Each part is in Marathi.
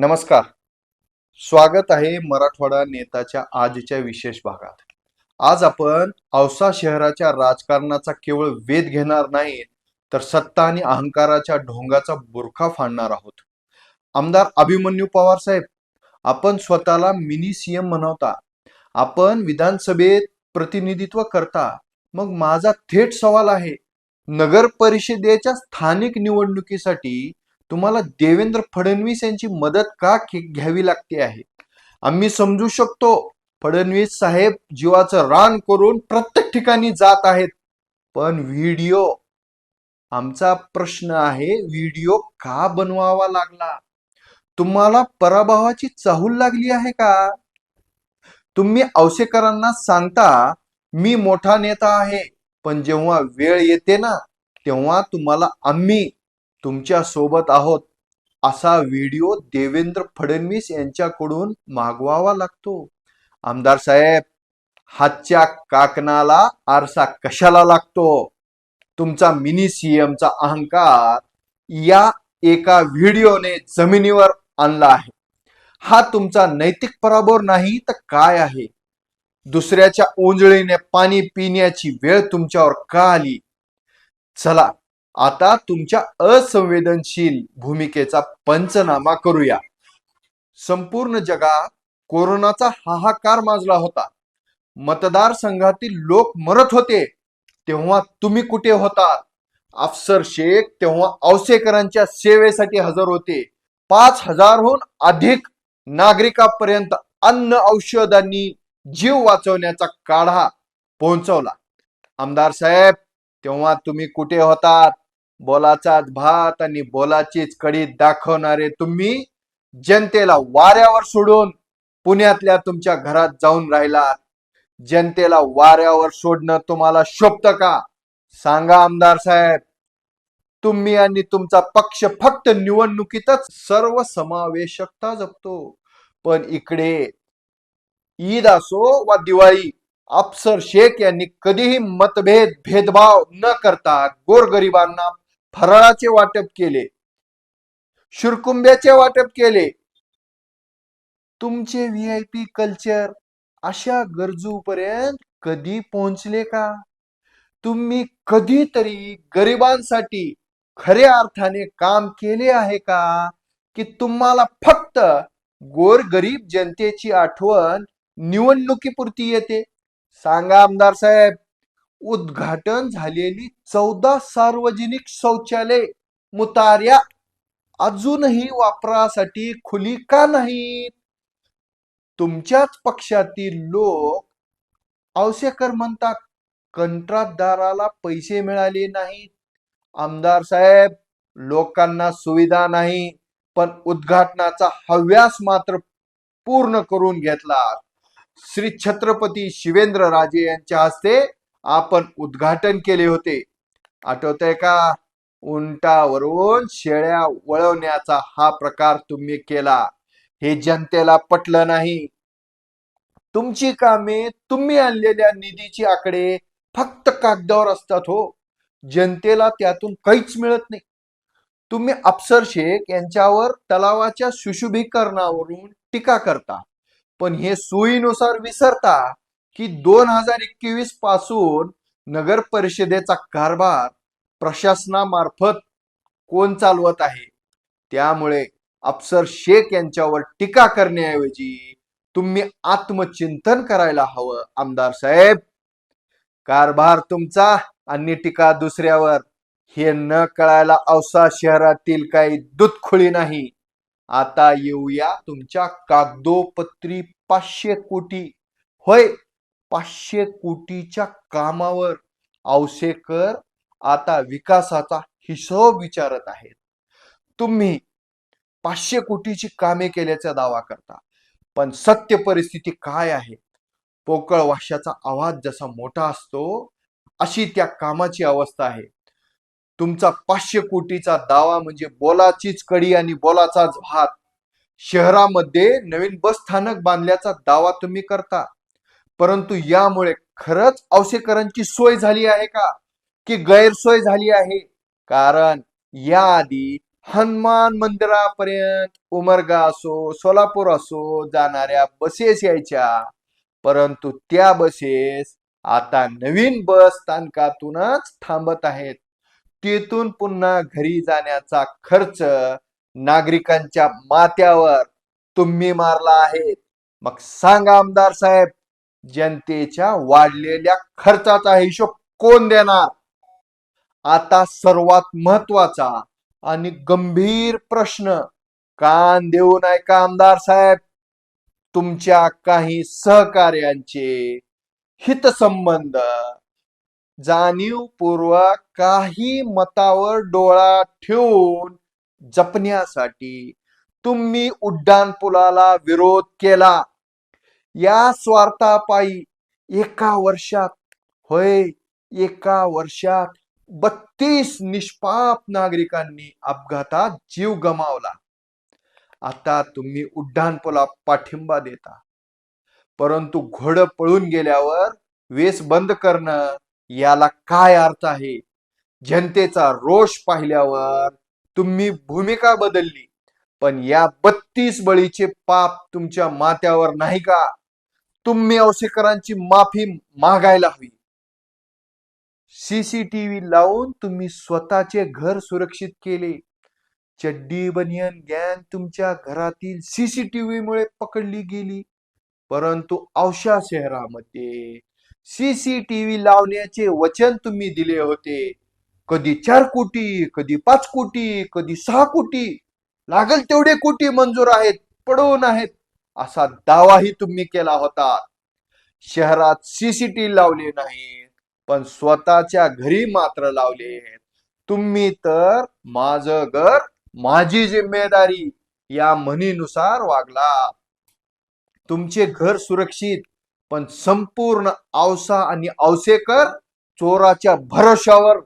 नमस्कार. स्वागत आहे मराठवाडा नेताच्या आजच्या विशेष भागात. आज आपण औसा शहराच्या राजकारणाचा केवळ वेध घेणार नाही तर सत्ता आणि अहंकाराच्या ढोंगाचा बुरखा फाडणार आहोत. आमदार अभिमन्यू पवार साहेब आपण स्वतःला मिनी सीएम म्हणवता. आपण विधानसभेत प्रतिनिधित्व करता. मग माझा थेट सवाल आहे नगर परिषदेच्या स्थानिक निवडणुकीसाठी तुम्हाला देवेंद्र फडणवीस यांची मदत का घ्यावी लागते आहे? आम्ही समजू शकतो फडणवीस साहेब जीवाचं रान करून प्रत्येक ठिकाणी जात आहेत. पण व्हिडिओ आमचा प्रश्न आहे व्हिडिओ का बनवावा लागला? तुम्हाला पराभवाची चाहूल लागली आहे का? तुम्ही औसेकरांना सांगता मी मोठा नेता आहे पण जेव्हा वेळ येते ना तेव्हा तुम्हाला आम्ही तुमच्यासोबत आहोत असा व्हिडिओ देवेंद्र फडणवीस यांच्याकडून मागवावा लागतो. आमदार साहेब हातच्या काकणाला आरसा कशाला लागतो? तुमचा मिनी सीएमचा अहंकार या एका व्हिडिओने जमिनीवर आणला आहे. हा तुमचा नैतिक पराभव नाही तर काय आहे? दुसऱ्याच्या ओंजळीने पाणी पिण्याची वेळ तुमच्यावर का आली? चला आता तुमच्या असंवेदनशील भूमिकेचा पंचनामा करूया. संपूर्ण जगात कोरोनाचा हाहाकार माजला होता. मतदारसंघातील लोक मरत होते तेव्हा तुम्ही कुठे होतात? अफसर शेख तेव्हा औसेकरांच्या सेवेसाठी हजर होते. पाच हजारहून अधिक नागरिकांपर्यंत अन्न औषधांनी जीव वाचवण्याचा काढा पोहोचवला. आमदार साहेब तेव्हा तुम्ही कुठे होतात? बोलाचाच भात आणि बोलाचीच कडी दाखवणारे तुम्ही जनतेला वाऱ्यावर सोडून पुण्यातल्या तुमच्या घरात जाऊन राहिलात. जनतेला वाऱ्यावर सोडणं तुम्हाला शोभतं का? सांगा आमदार साहेब. तुम्ही आणि तुमचा पक्ष फक्त निवडणुकीतच सर्व समावेशकता जपतो. पण इकडे ईद असो वा दिवाळी अफसर शेख यांनी कधीही मतभेद भेदभाव न करता गोरगरिबांना फराळाचे वाटप केले. शुरकुंब्याचे वाटप केले. तुमचे व्ही आय पी कल्चर अशा गरजूपर्यंत कधी पोहोचले का? तुम्ही कधीतरी गरिबांसाठी खऱ्या अर्थाने काम केले आहे का? की तुम्हाला फक्त गोरगरीब जनतेची आठवण निवडणुकीपुरती येते? सांगा आमदार साहेब. उद्घाटन झालेली चौदा सार्वजनिक शौचालय मुतार्या अजूनही वापरासाठी खुली का नाहीत? तुमच्याच पक्षातील लोक औसेकर म्हणतात कंत्राटदाराला पैसे मिळाले नाहीत. आमदार साहेब लोकांना सुविधा नाही पण उद्घाटनाचा हव्यास मात्र पूर्ण करून घेतला. श्री छत्रपती शिवेंद्र राजे यांच्या हस्ते आपण उद्घाटन केले होते. आठवतंय का? उंटावरून शेळ्या वळवण्याचा हा प्रकार तुम्ही केला. हे जनतेला पटलं नाही. तुमची कामे तुम्ही आणलेल्या निधीची आकडे फक्त कागदावर असतात हो. जनतेला त्यातून काहीच मिळत नाही. तुम्ही अफसर शेख यांच्यावर तलावाच्या सुशुभीकरणावरून टीका करता. पण हे सोयीनुसार विसरता. की दोन हजार एकवीसपासून नगर परिषदेचा कारभार प्रशासनामार्फत कोण चालवत आहे? त्यामुळे अफसर शेख यांच्यावर टीका करण्याऐवजी तुम्ही आत्मचिंतन करायला हवं आमदार साहेब. कारभार तुमचा आणि टीका दुसऱ्यावर. हे न कळायला औसा शहरातील काही दुधखुळी नाही. आता येऊया तुमच्या कागदोपत्री पाचशे कोटी. होय पाचशे कोटीच्या कामावर औसेकर आता विकासाचा हिशोब विचारत आहेत. तुम्ही पाचशे कोटीची कामे केल्याचा दावा करता पण सत्य परिस्थिती काय आहे? पोकळ वाशाचा आवाज जसा मोठा असतो अशी त्या कामाची अवस्था आहे. तुमचा पाचशे कोटीचा दावा म्हणजे बोलाचीच कडी आणि बोलाचाच भात. शहरामध्ये नवीन बस स्थानक बांधल्याचा दावा तुम्ही करता. परंतु यामुळे खरंच औसेकरांची सोय झाली आहे का? की गैरसोय झाली आहे? कारण याआधी हनुमान मंदिरापर्यंत उमरगा असो सोलापूर असो जाणाऱ्या बसेस यायच्या. परंतु त्या बसेस आता नवीन बस स्थानकातूनच थांबत आहेत. तेथून पुन्हा घरी जाण्याचा खर्च नागरिकांच्या माथ्यावर तुम्ही मारला आहे. मग सांगा आमदार साहेब जनतेच्या वाढलेल्या खर्चाचा हिशोब कोण देणार? आता सर्वात महत्त्वाचा आणि गंभीर प्रश्न कान देऊन ऐका आमदार साहेब. तुमच्या काही सहकार्यांचे हितसंबंध जाणीवपूर्वक काही मतावर डोळा ठेवून जपण्यासाठी तुम्ही उड्डाणपुलाला विरोध केला. या स्वार्थापायी एका वर्षात होय एका वर्षात बत्तीस निष्पाप नागरिकांनी अपघातात जीव गमावला. आता तुम्ही उड्डाणपुला पाठिंबा देता. परंतु घोड पळून गेल्यावर वेस बंद करणं याला काय अर्थ आहे? जनतेचा रोष पाहिल्यावर तुम्ही भूमिका बदलली. पण या बत्तीस बळीचे पाप तुमच्या माथ्यावर नाही का? तुम्ही औसेकरांची माफी मागायला हवी. सीसीटीव्ही लावून तुम्ही स्वतःचे घर सुरक्षित केले. चड्डी बनियन गँग तुमच्या घरातील सीसीटीव्ही मुळे पकडली गेली. परंतु औषा शहरामध्ये सीसीटीव्ही लावण्याचे वचन तुम्ही दिले होते. कधी चार कोटी कधी पाच कोटी कधी सहा कोटी. लागल तेवढे कोटी मंजूर आहेत पडवून आहेत. असा दावाही तुम्ही केला होता. शहरात सीसीटीव्ही लावले नाही पण स्वतःच्या घरी मात्र लावले. तुम्ही तर माझं घर माझी जिम्मेदारी या म्हणीनुसार वागला. तुमचे घर सुरक्षित पण संपूर्ण आवसा आणि औसेकर चोराच्या भरोशावर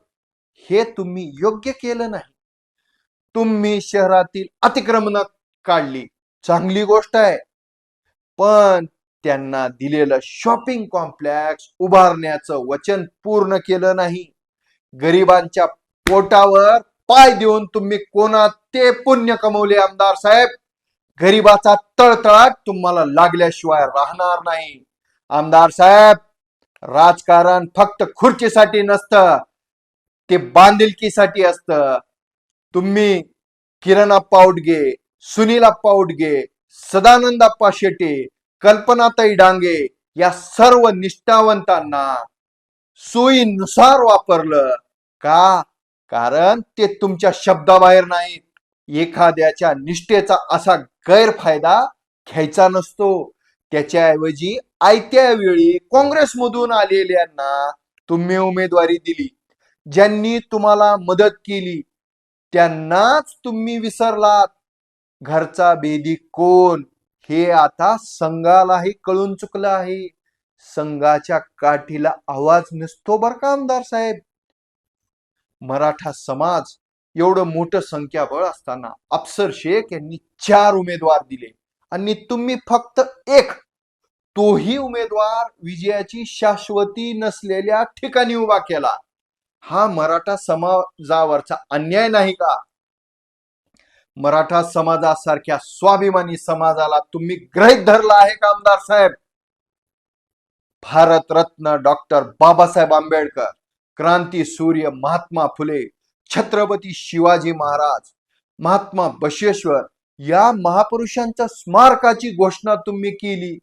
हे तुम्ही योग्य केलं नाही. तुम्ही शहरातील अतिक्रमण काढली. चांगली गोष्ट आहे. पण त्यांना दिलेलं शॉपिंग कॉम्प्लेक्स उभारण्याचं वचन पूर्ण केलं नाही. गरिबांच्या पोटावर पाय देऊन तुम्ही कोणा ते पुण्य कमवले आमदार साहेब? गरिबाचा तळतळाट तुम्हाला लागल्याशिवाय राहणार नाही. आमदार साहेब राजकारण फक्त खुर्चीसाठी नसतं ते बांधिलकीसाठी असतं. तुम्ही किरणा अप्पा सुनीला सुनील घे सदानंदाप्पा शेटे कल्पनाताई डांगे या सर्व निष्ठावंतांना सोयीनुसार वापरलं. का? कारण ते तुमच्या शब्दाबाहेर नाहीत. एखाद्याच्या निष्ठेचा असा गैरफायदा घ्यायचा नसतो. त्याच्याऐवजी आयत्या वेळी काँग्रेसमधून आलेल्यांना तुम्ही उमेदवारी दिली. ज्यांनी तुम्हाला मदत केली त्यांनाच तुम्ही विसरलात. घरचा बेदी कोण? हे आता संघालाही कळून चुकलं आहे. संघाच्या काठीला आवाज नसतो बर का आमदार साहेब? मराठा समाज एवढं मोठं संख्याबळ असताना अफसर शेख यांनी चार उमेदवार दिले. आणि तुम्ही फक्त एक. तोही उमेदवार विजयाची शाश्वती नसलेल्या ठिकाणी उभा केला. हा मराठा समाजावरचा अन्याय नाही का? मराठा समाजासारख्या स्वाभिमानी समाजाला तुम्ही ग्रहित धरला आहे का आमदार साहेब? भारतरत्न डॉक्टर बाबासाहेब आंबेडकर क्रांती सूर्य महात्मा फुले छत्रपती शिवाजी महाराज महात्मा बशेश्वर या महापुरुषांच्या स्मारकाची घोषणा तुम्ही केली.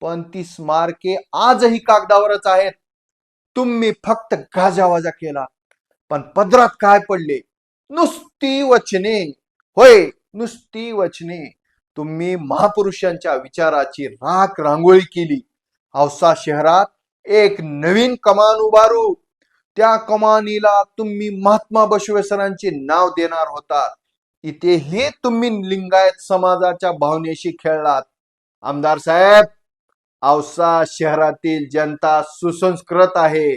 पण ती स्मारके आजही कागदावरच आहेत. तुम्ही फक्त गाजावाजा केला. पण पदरात काय पडले? नुसती वचने. होय नुसती वचने. तुम्ही महापुरुषांच्या विचाराची राख रांगोळी केली. औसा शहरात एक नवीन कमान उभारू. त्या कमानीला तुम्ही महात्मा बसवेसरांचे नाव देणार होता इथेही तुम्ही लिंगायत समाजाच्या भावनेशी खेळलात. आमदार साहेब औसा शहरातील जनता सुसंस्कृत आहे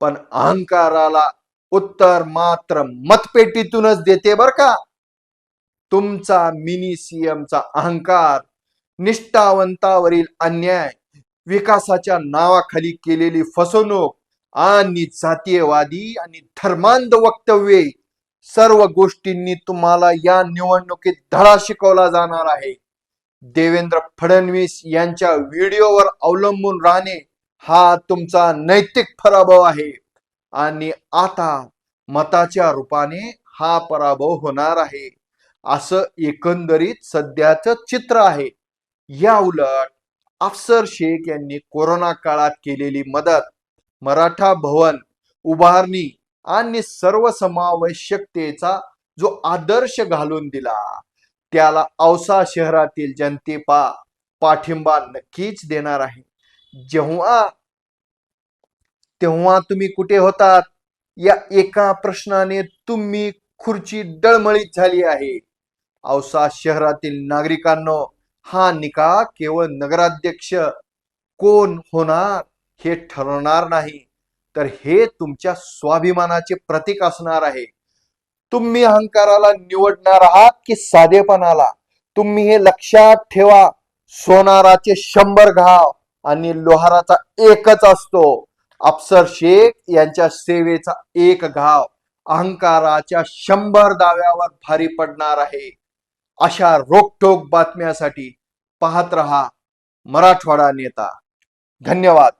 पण अहंकाराला उत्तर मात्र मतपेटीतूनच देते बर का? तुमचा मिनी सीएमचा अहंकार निष्ठावंतावरील अन्याय विकासाच्या नावाखाली केलेली फसवणूक आणि जातीयवादी आणि धर्मांध वक्तव्ये सर्व गोष्टींनी तुम्हाला या निवडणुकीत धडा शिकवला जाणार आहे. देवेंद्र फडणवीस यांच्या व्हिडिओवर अवलंबून राहणे हा तुमचा नैतिक पराभव आहे. आणि आता मताच्या रूपाने हा पराभव होणार आहे. असं एकंदरीत सध्याचं चित्र आहे. या उलट अफसर शेख यांनी कोरोना काळात केलेली मदत मराठा भवन उभारणी आणि सर्वसमावेशकतेचा जो आदर्श घालून दिला त्याला औसा शहरातील जनतेपा पाठिंबा नक्कीच देणार आहे. जेव्हा तेव्हा तुम्ही कुठे होतात? या एका प्रश्नाने तुम्ही खुर्ची डळमळीत झाली आहे. औसा शहरातील नागरिकांनो हा निकाल केवळ नगराध्यक्ष कोण होणार हे ठरवणार नाही. तर हे तुमच्या स्वाभिमानाचे प्रतीक असणार आहे. तुम्ही अहंकाराला निवडणार आहात की साधेपणाला? तुम्ही हे लक्षात ठेवा सोनाराचे शंभर घाव आणि लोहाराचा एकच असतो. अफसर शेख यांच्या सेवेचा एक घाव अहंकाराच्या शंभर दाव्यावर भारी पडणार आहे. अशा रोकटोक बातम्यासाठी पाहत रहा मराठवाडा नेता. धन्यवाद.